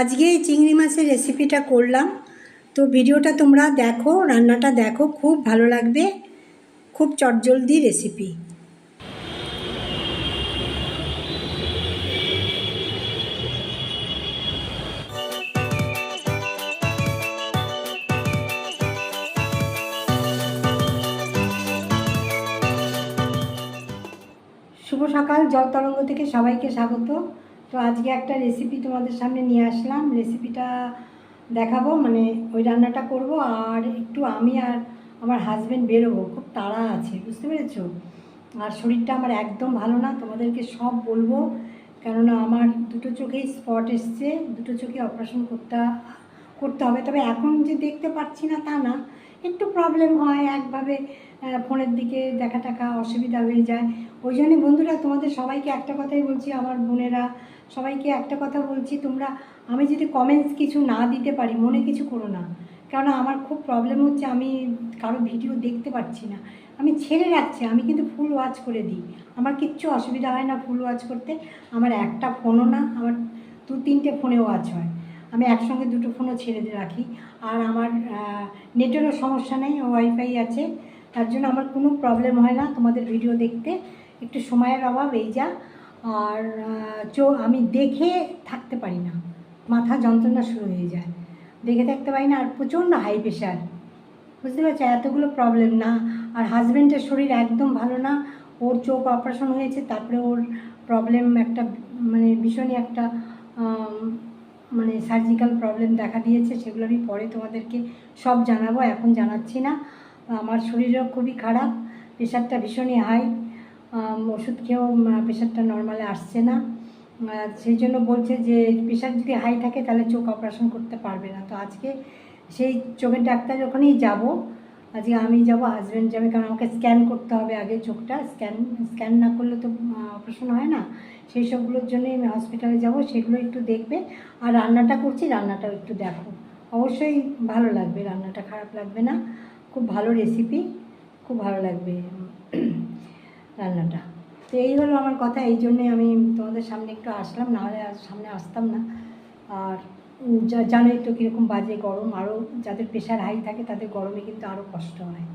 আজকে এই চিংড়ি মাছের রেসিপিটা করলাম। তো ভিডিওটা তোমরা দেখো, রান্নাটা দেখো, খুব ভালো লাগবে। খুব চটজলদি রেসিপি। শুভ সকাল, জল তরঙ্গ থেকে সবাইকে স্বাগত। তো আজকে একটা রেসিপি তোমাদের সামনে নিয়ে আসলাম। রেসিপিটা দেখাবো মানে ওই রান্নাটা করব আর একটু আমি আর আমার হাজব্যান্ড বেরোবো, খুব তাড়া আছে, বুঝতে পেরেছ? আর শরীরটা আমার একদম ভালো না, তোমাদেরকে সব বলব। কেননা আমার দুটো চোখেই স্পট এসছে, দুটো চোখে অপারেশন করতে করতে হবে। তবে এখন যে দেখতে পাচ্ছি না তা না, একটু প্রবলেম হয়, একভাবে ফোনের দিকে দেখা টাকা অসুবিধা হয়ে যায়। ওই জন্যই বন্ধুরা তোমাদের সবাইকে একটা কথাই বলছি, আমার বোনেরা সবাইকে একটা কথা বলছি, তোমরা আমি যদি কমেন্টস কিছু না দিতে পারি, মনে কিছু করো না। কেননা আমার খুব প্রবলেম হচ্ছে, আমি কারও ভিডিও দেখতে পাচ্ছি না। আমি ছেড়ে রাখছি, আমি কিন্তু ফুল ওয়াচ করে দিই। আমার কিচ্ছু অসুবিধা হয় না ফুল ওয়াচ করতে। আমার একটা ফোনও না, আমার দু তিনটে ফোনে ওয়াচ হয়। আমি একসঙ্গে দুটো ফোনও ছেড়ে রাখি। আর আমার নেটেরও সমস্যা নেই ওয়াইফাই আছে। তার জন্য আমার কোনো প্রবলেম হয় না তোমাদের ভিডিও দেখতে। একটু সময়ের অভাব, এই যা। আর চো, আমি দেখে থাকতে পারি না। মাথা যন্ত্রণা শুরু হয়ে যায়। দেখে থাকতে পারি না, আর প্রচণ্ড হাই প্রেশার বুঝতে পারছ? এতগুলো প্রবলেম না। আর হাজব্যান্ডের শরীর একদম ভালো না। ওর চোখ অপারেশন হয়েছে, তারপরে ওর প্রবলেম একটা মানে ভীষণই একটা মানে সার্জিক্যাল প্রবলেম দেখা দিয়েছে। সেগুলো আমি পরে তোমাদেরকে সব জানাব। এখন জানাচ্ছি না। আমার শরীরও খুবই খারাপ। প্রেশারটা ভীষণই হাই ওষুধ খেয়েও প্রেশারটা নর্মালে আসছে না। সেই জন্য বলছে যে প্রেশার যদি হাই থাকে, তাহলে চোখ অপারেশন করতে পারবে না। তো আজকে সেই চোখের ডাক্তার যখনই যাব। আজকে আমি যাব হাজব্যান্ড যাবে, কারণ আমাকে স্ক্যান করতে হবে আগে চোখটা। স্ক্যান স্ক্যান না করলে তো অপারেশন হয় না। সেই সবগুলোর জন্যই আমি হসপিটালে যাব, সেগুলো একটু দেখবে। আর রান্নাটা করছি, রান্নাটাও একটু দেখো। অবশ্যই ভালো লাগবে, রান্নাটা খারাপ লাগবে না। খুব ভালো রেসিপি খুব ভালো লাগবে। রান্নাটা তো এই হলো আমার কথা, এই জন্যে আমি তোমাদের সামনে একটু আসলাম, নাহলে আর সামনে আসতাম না। আর জানোই তো কীরকম বাজে গরম আরও যাদের প্রেশার হাই থাকে, তাদের গরমে কিন্তু আরও কষ্ট হয়।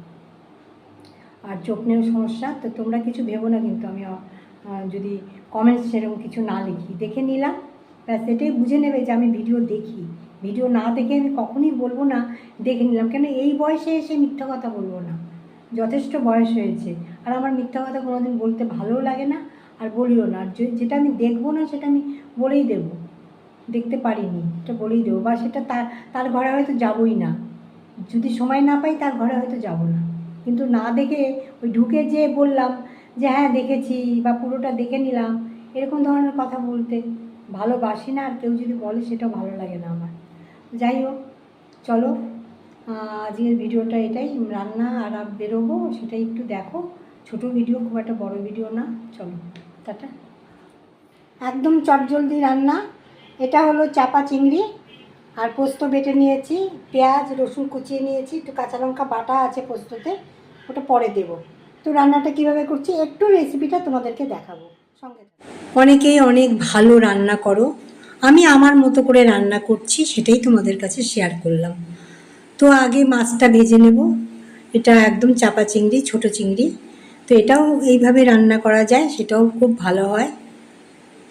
আর চোখ নিয়েও সমস্যা, তো তোমরা কিছু ভেবো না কিন্তু, আমি যদি কমেন্টস সেরকম কিছু না লিখি। দেখে নিলাম, ব্যাস, এটাই বুঝে নেবে যে আমি ভিডিও দেখি। ভিডিও না দেখে আমি কখনই বলব না, দেখে নিলাম। কেন, এই বয়সে এসে মিথ্যা কথা বলব না। যথেষ্ট বয়স হয়েছে। আর আমার মিথ্যা কথা কোনোদিন বলতে ভালোও লাগে না আর বলিও না। আর যেটা আমি দেখব না, সেটা আমি বলেই দেবো। দেখতে পারিনি এটা বলেই দেবো। বা সেটা তার তার ঘরে হয়তো যাবই না। যদি সময় না পাই, তার ঘরে হয়তো যাব না। কিন্তু না দেখে ওই ঢুকে যে বললাম যে হ্যাঁ দেখেছি বা পুরোটা দেখে নিলাম। এরকম ধরনের কথা বলতে ভালোবাসি না। আর কেউ যদি বলে সেটা ভালো লাগে না আমার। যাই হোক, চলো। আজকের ভিডিওটা এটাই। রান্না আর বেরোবো, সেটাই একটু দেখো। ছোট ভিডিও, খুব একটা বড় ভিডিও না। চলো, টাটা। একদম চটজলদি রান্না। এটা হলো চাপা চিংড়ি, আর পোস্ত বেটে নিয়েছি। পেঁয়াজ, রসুন কুচিয়ে নিয়েছি। একটু কাঁচা লঙ্কা বাটা আছে পোস্ততে, ওটা পরে দেবো। তো রান্নাটা কীভাবে করছি, একটু রেসিপিটা তোমাদেরকে দেখাবো। সঙ্গে অনেকেই অনেক ভালো রান্না করো। আমি আমার মতো করে রান্না করছি, সেটাই তোমাদের কাছে শেয়ার করলাম। তো আগে মাছটা ভেজে নেব। এটা একদম চাপা চিংড়ি, ছোট চিংড়ি। তো এটাও এইভাবে রান্না করা যায়, সেটাও খুব ভালো হয়।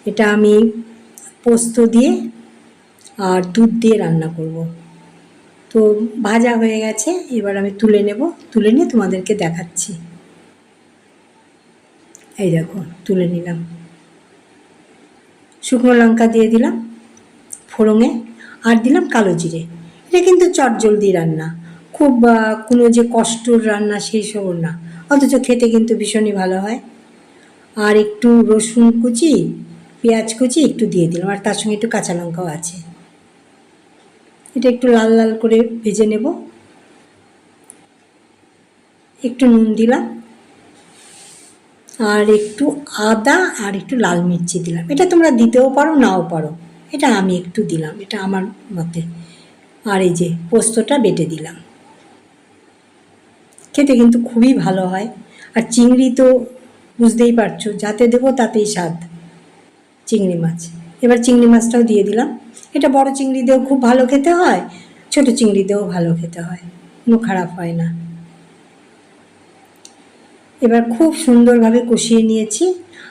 এটা আমি পোস্ত দিয়ে আর দুধ দিয়ে রান্না করব। তো ভাজা হয়ে গেছে, এবার আমি তুলে নেব। তুলে নিয়ে তোমাদেরকে দেখাচ্ছি। এই দেখো, তুলে নিলাম। শুকনো লঙ্কা দিয়ে দিলাম ফোড়ঙে আর দিলাম কালো জিরে। এটা কিন্তু চটজলদি রান্না। খুব কোনো যে কষ্টর রান্না সেই সব না। অথচ খেতে কিন্তু ভীষণই ভালো হয়। আর একটু রসুন কুচি, পেঁয়াজ কুচি একটু দিয়ে দিলাম। আর তার সঙ্গে একটু কাঁচা লঙ্কাও আছে। এটা একটু লাল লাল করে ভেজে নেব। একটু নুন দিলাম। আর একটু আদা আর একটু লাল মির্চি দিলাম। এটা তোমরা দিতেও পারো, নাও পারো। এটা আমি একটু দিলাম। এটা আমার মতে। আর এই যে পোস্তটা বেটে দিলাম। খেতে কিন্তু খুবই ভালো হয়। আর চিংড়ি তো বুঝতেই পারছ, যাতে দেবো তাতেই স্বাদ। চিংড়ি মাছ। এবার চিংড়ি মাছটাও দিয়ে দিলাম। এটা বড় চিংড়ি দিয়েও খুব ভালো খেতে হয়, ছোট চিংড়ি দিয়েও ভালো খেতে হয়। কোনো খারাপ হয় না। এবার খুব সুন্দরভাবে কষিয়ে নিয়েছি।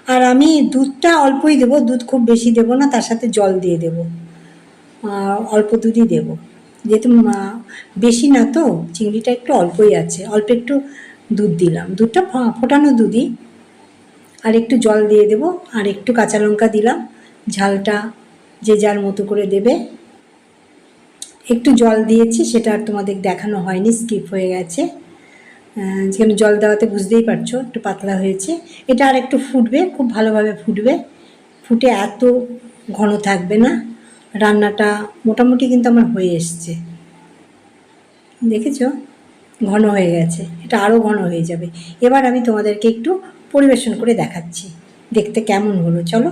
আর আমি দুধটা অল্পই দেবো, দুধ খুব বেশি দেবো না, তার সাথে জল দিয়ে দেবো। অল্প দুধই দেবো। যেহেতু বেশি না তো, চিংড়িটা একটু অল্পই আছে, অল্প একটু দুধ দিলাম। দুধটা ফোটানো দুধই। আর একটু জল দিয়ে দেবো, আর একটু কাঁচা লঙ্কা দিলাম। ঝালটা যে যার মতো করে দেবে। একটু জল দিয়েছি, সেটা আর তোমাদের দেখানো হয়নি, স্কিপ হয়ে গেছে। যেখানে জল দেওয়াতে বুঝতেই পারছ, একটু পাতলা হয়েছে। এটা আর একটু ফুটবে, খুব ভালোভাবে ফুটবে। ফুটে এত ঘন থাকবে না। রান্নাটা মোটামুটি কিন্তু আমার হয়ে এসছে। দেখেছ? ঘন হয়ে গেছে। এটা আরও ঘন হয়ে যাবে। এবার আমি তোমাদেরকে একটু পরিবেশন করে দেখাচ্ছি। দেখতে কেমন হলো, চলো।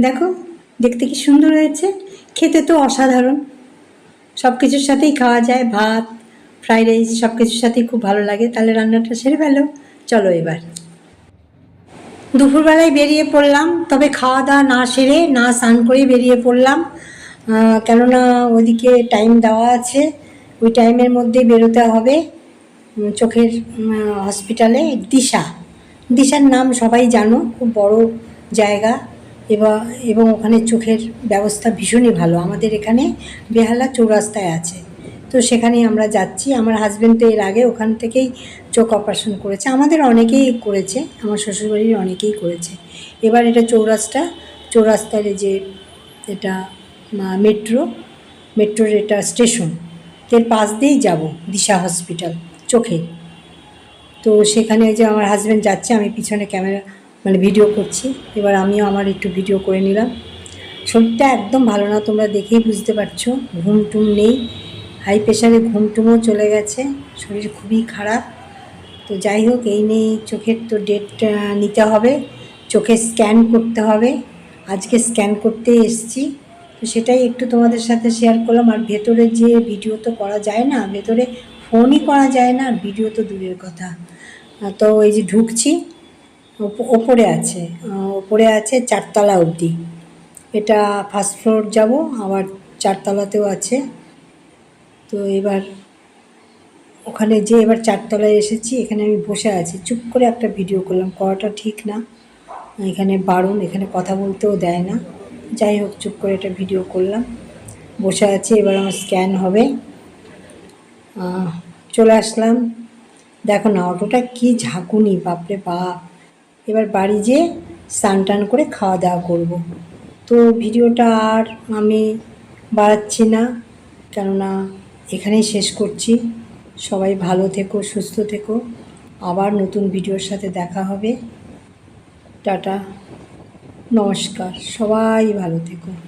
দেখো, দেখতে কি সুন্দর হয়েছে। খেতে তো অসাধারণ। সব কিছুর সাথেই খাওয়া যায়, ভাত, ফ্রাইড রাইস সব কিছুর সাথেই খুব ভালো লাগে। তাহলে রান্নাটা সেরে ফেলো। চলো এবার। দুপুরবেলায় বেরিয়ে পড়লাম, তবে খাওয়া দাওয়া না সেরে, না স্নান করে বেরিয়ে পড়লাম। কেননা ওদিকে টাইম দেওয়া আছে, ওই টাইমের মধ্যে বেরোতে হবে চোখের হসপিটালে দিশা। দিশার নাম সবাই জানো, খুব বড় জায়গা এবার এবং ওখানে চোখের ব্যবস্থা ভীষণই ভালো। আমাদের এখানে বেহালা চৌরাস্তায় আছে। তো সেখানেই আমরা যাচ্ছি। আমার হাজব্যান্ড তো এর আগে ওখান থেকেই চোখ অপারেশন করেছে। আমাদের অনেকেই করেছে, আমার শ্বশুরবাড়ির অনেকেই করেছে। এবার এটা চৌরাস্তা চৌরাস্তার যে এটা মেট্রো মেট্রোর এটা স্টেশনের পাশ দিয়েই যাব, দিশা হসপিটাল চোখে। তো সেখানে যে আমার হাজব্যান্ড যাচ্ছে, আমি পিছনে ক্যামেরা মানে ভিডিও করছি। এবার আমিও আমার একটু ভিডিও করে নিলাম। শরীরটা একদম ভালো না, তোমরা দেখেই বুঝতে পারছ। ঘুম টুম নেই। হাই প্রেশারে ঘুম টুমও চলে গেছে, শরীর খুবই খারাপ। তো যাই হোক, এই নিয়ে চোখের তো ডেট নিতে হবে, চোখে স্ক্যান করতে হবে। আজকে স্ক্যান করতে এসেছি। তো সেটাই একটু তোমাদের সাথে শেয়ার করলাম। আর ভেতরে যে ভিডিও তো করা যায় না, ভেতরে ফোনই করা যায় না ভিডিও তো দূরের কথা। তো এই যে ঢুকছি, ওপ- ওপরে আছে ওপরে আছে চারতলা অবধি। এটা ফার্স্ট ফ্লোর যাব, আবার চারতলাতেও আছে। তো এবার ওখানে যে এবার চারতলায় এসেছি, এখানে আমি বসে আছি। চুপ করে একটা ভিডিও করলাম, করাটা ঠিক না। এখানে বারণ, এখানে কথা বলতেও দেয় না। যাই হোক, চুপ করে একটা ভিডিও করলাম। বসে আছি, এবার আমার স্ক্যান হবে। চলে আসলাম। দেখো না, অটোটা কি ঝাঁকুনি, বাপরে বাপ। এবার বাড়ি যেয়ে স্নান টান করে খাওয়া দাওয়া করব। তো ভিডিওটা আর আমি বাড়াচ্ছি না, কেননা এখানেই শেষ করছি। সবাই ভালো থেকো, সুস্থ থেকো। আবার নতুন ভিডিওর সাথে দেখা হবে। টাটা। নমস্কার। সবাই ভালো থেকো।